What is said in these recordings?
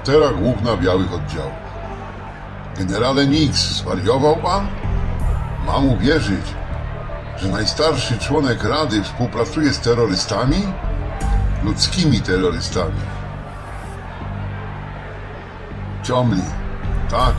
bohatera główna białych oddziałów. Generale Nix, zwariował pan? Mam uwierzyć, że najstarszy członek Rady współpracuje z terrorystami? Ludzkimi terrorystami. Ciomli, tak,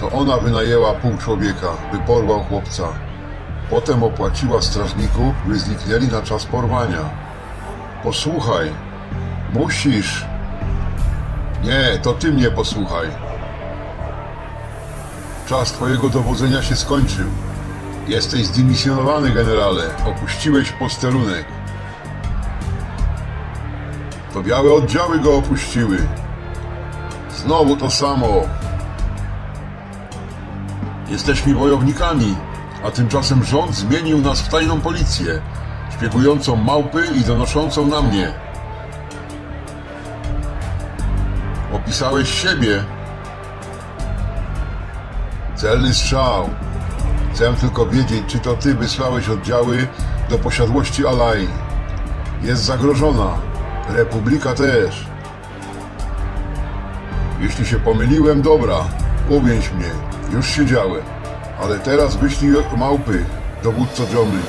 to ona wynajęła pół człowieka, by porwał chłopca. Potem opłaciła strażników, by zniknęli na czas porwania. Posłuchaj, musisz. Nie, to ty mnie posłuchaj. Czas twojego dowodzenia się skończył. Jesteś zdymisjonowany, generale. Opuściłeś posterunek. To białe oddziały go opuściły. Znowu to samo. Jesteśmy wojownikami, a tymczasem rząd zmienił nas w tajną policję, szpiegującą małpy i donoszącą na mnie. Opisałeś siebie. Celny strzał. Chcę tylko wiedzieć, czy to ty wysłałeś oddziały do posiadłości Alai. Jest zagrożona. Republika też. Jeśli się pomyliłem, dobra. Uwięź mnie. Już siedziałem. Ale teraz wyślij małpy, dowódco Jomli.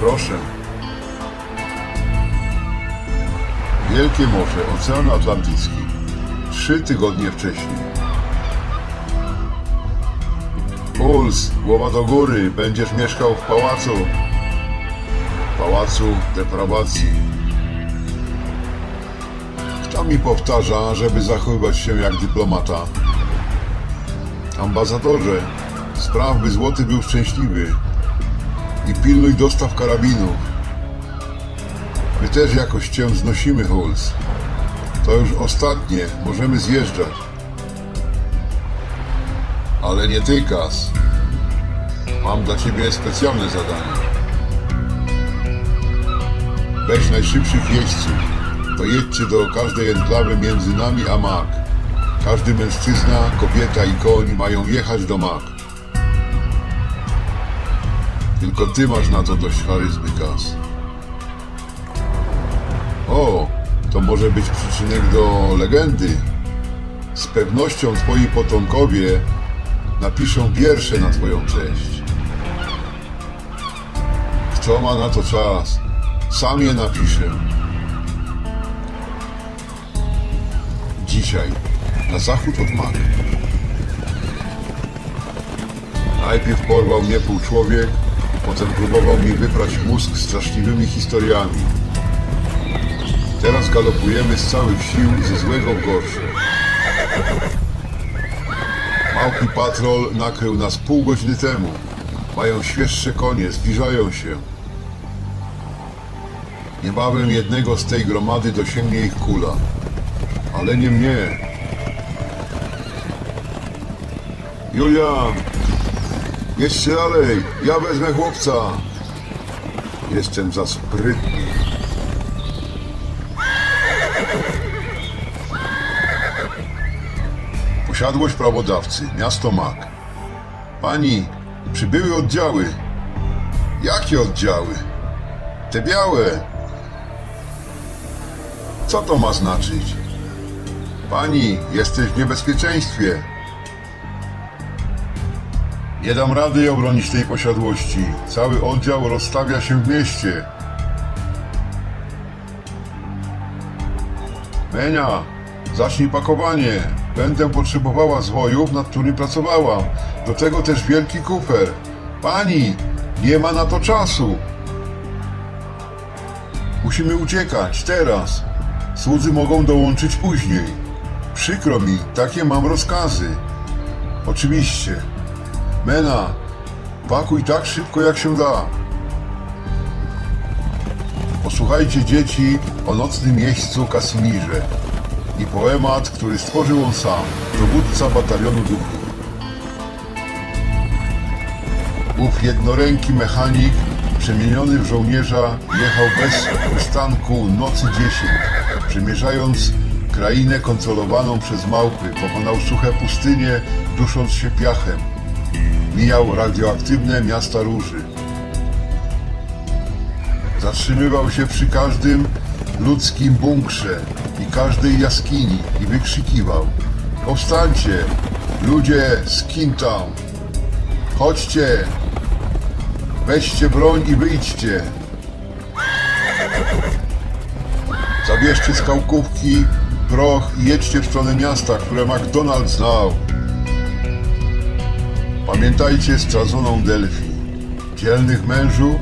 Proszę. Wielkie Morze, Ocean Atlantycki. Trzy tygodnie wcześniej. Puls, głowa do góry, będziesz mieszkał w pałacu. Pałacu deprawacji. Kto mi powtarza, żeby zachowywać się jak dyplomata? Ambasadorze, spraw by złoty był szczęśliwy i pilnuj dostaw karabinów. My też jakoś cię znosimy, Holz. To już ostatnie, możemy zjeżdżać. Ale nie ty, Kas. Mam dla ciebie specjalne zadanie. Weź najszybszych jeźdźców. To jedźcie do każdej enklawy między nami a Mak. Każdy mężczyzna, kobieta i koń mają jechać do Mak. Tylko ty masz na to dość charyzmy, Kas. O, to może być przyczynek do legendy. Z pewnością twoi potomkowie napiszą wiersze na twoją cześć. Kto ma na to czas? Sam je napiszę. Dzisiaj, na zachód od Mak. Najpierw porwał mnie półczłowiek, potem próbował mi wyprać mózg straszliwymi historiami. Teraz galopujemy z całych sił ze złego w gorsze. Małpi patrol nakrył nas pół godziny temu. Mają świeższe konie, zbliżają się. Niebawem jednego z tej gromady dosięgnie ich kula. Ale nie mnie. Julian! Jeszcze dalej! Ja wezmę chłopca! Jestem za sprytny. Posiadłość prawodawcy, miasto Mak. Pani, przybyły oddziały. Jakie oddziały? Te białe. Co to ma znaczyć? Pani, jesteś w niebezpieczeństwie. Nie dam rady obronić tej posiadłości. Cały oddział rozstawia się w mieście. Menia, zacznij pakowanie. Będę potrzebowała zwojów, nad którymi pracowałam. Do tego też wielki kufer. Pani, nie ma na to czasu. Musimy uciekać, teraz. Słudzy mogą dołączyć później. Przykro mi, takie mam rozkazy. Oczywiście. Mena, pakuj tak szybko jak się da. Posłuchajcie dzieci o nocnym jeźdźcu Kasimirze i poemat, który stworzył on sam, dowódca batalionu duchów. Ów jednoręki mechanik, przemieniony w żołnierza, jechał bez ustanku nocy dziesięć, przemierzając krainę kontrolowaną przez małpy, pokonał suche pustynie, dusząc się piachem. Mijał radioaktywne miasta róży. Zatrzymywał się przy każdym ludzkim bunkrze i każdej jaskini i wykrzykiwał Powstańcie, ludzie z Kintown! Chodźcie! Weźcie broń i wyjdźcie! Zabierzcie skałkówki, proch i jedźcie w stronę miasta, które McDonald znał. Pamiętajcie straconą Delphi, dzielnych mężów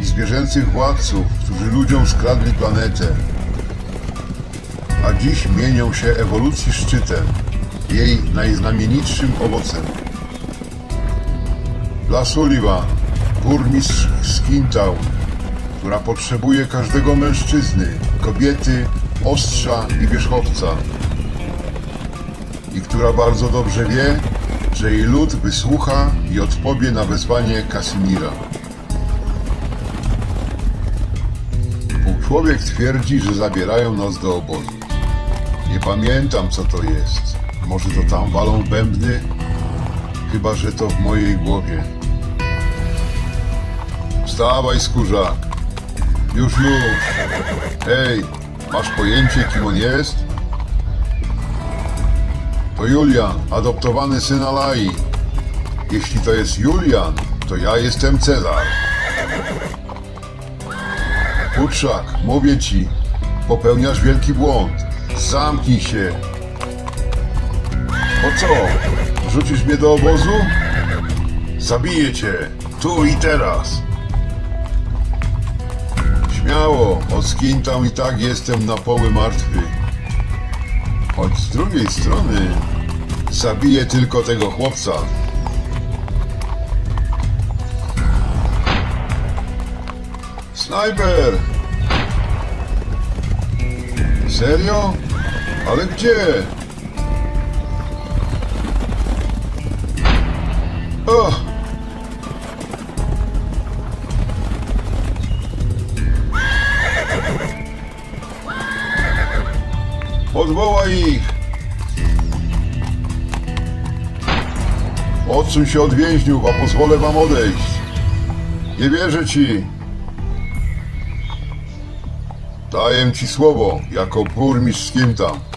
i zwierzęcych władców, którzy ludziom skradli planetę. A dziś mienią się ewolucji szczytem, jej najznamienitszym owocem. Dla Sullivan, burmistrz Skintown, która potrzebuje każdego mężczyzny, kobiety, ostrza i wierzchowca. I która bardzo dobrze wie, że jej lud wysłucha i odpowie na wezwanie Kasimira. Półczłowiek twierdzi, że zabierają nas do obozu. Nie pamiętam, co to jest. Może to tam walą bębny? Chyba, że to w mojej głowie. Wstawaj, skórzak. Już, już. Hej, masz pojęcie, kim on jest? To Julian, adoptowany syn Alai. Jeśli to jest Julian, to ja jestem Cezar. Futrzak, mówię ci, popełniasz wielki błąd. Zamknij się. Po co? Rzucisz mnie do obozu? Zabiję cię, tu i teraz. Śmiało, od Skintown i tak jestem na poły martwy. Choć z drugiej strony zabiję tylko tego chłopca. Snajper! Serio? Ale gdzie? O! Odwołaj ich! Odsuń się od więźniów, a pozwolę wam odejść. Nie wierzę ci. Daję ci słowo, jako burmistrz z kim tam.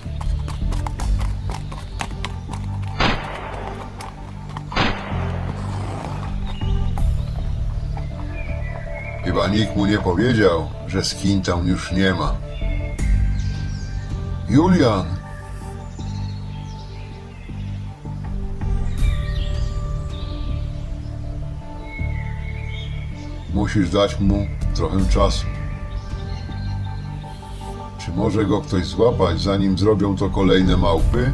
Chyba nikt mu nie powiedział, że z kim tam już nie ma. Julian! Musisz dać mu trochę czasu. Czy może go ktoś złapać, zanim zrobią to kolejne małpy?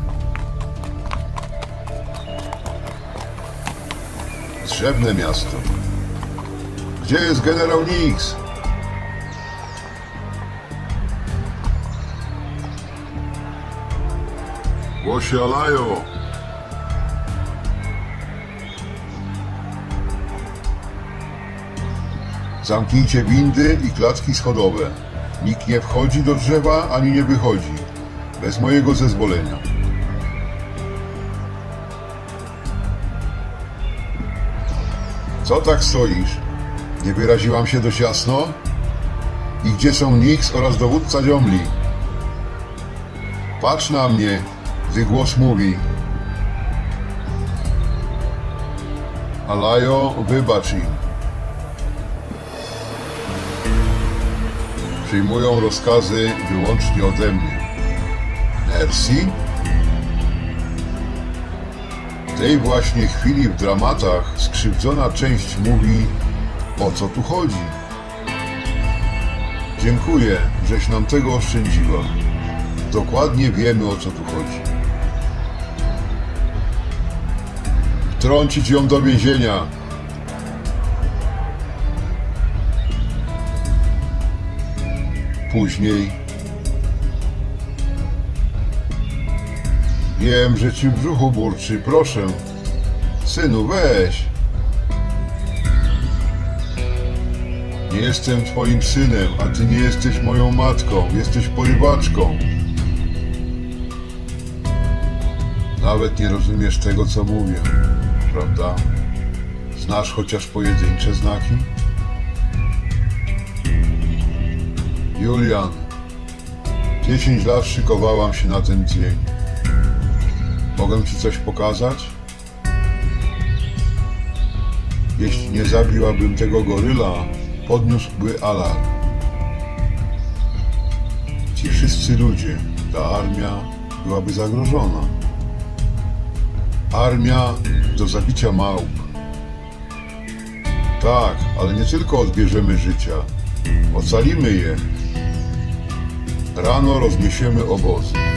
Drzewne miasto. Gdzie jest generał Nix? Głosie Alajo! Zamknijcie windy i klatki schodowe. Nikt nie wchodzi do drzewa ani nie wychodzi. Bez mojego zezwolenia. Co tak stoisz? Nie wyraziłam się dość jasno? I gdzie są Nix oraz dowódca Dziomli? Patrz na mnie, gdy głos mówi. Alajo, wybacz im. Przyjmują rozkazy wyłącznie ode mnie. Mercy? W tej właśnie chwili w dramatach skrzywdzona część mówi, o co tu chodzi. Dziękuję, żeś nam tego oszczędziła. Dokładnie wiemy, o co tu chodzi. Wtrącić ją do więzienia. Później Wiem, że ci w brzuchu burczy, proszę. Synu, weź. Nie jestem twoim synem, a ty nie jesteś moją matką, jesteś porywaczką. Nawet nie rozumiesz tego, co mówię, prawda? Znasz chociaż pojedyncze znaki? Julian, 10 lat szykowałam się na ten dzień. Mogę ci coś pokazać? Jeśli nie zabiłabym tego goryla, podniósłby alarm. Ci wszyscy ludzie, ta armia byłaby zagrożona. Armia do zabicia małp. Tak, ale nie tylko odbierzemy życia. Ocalimy je. Rano rozniesiemy obozy.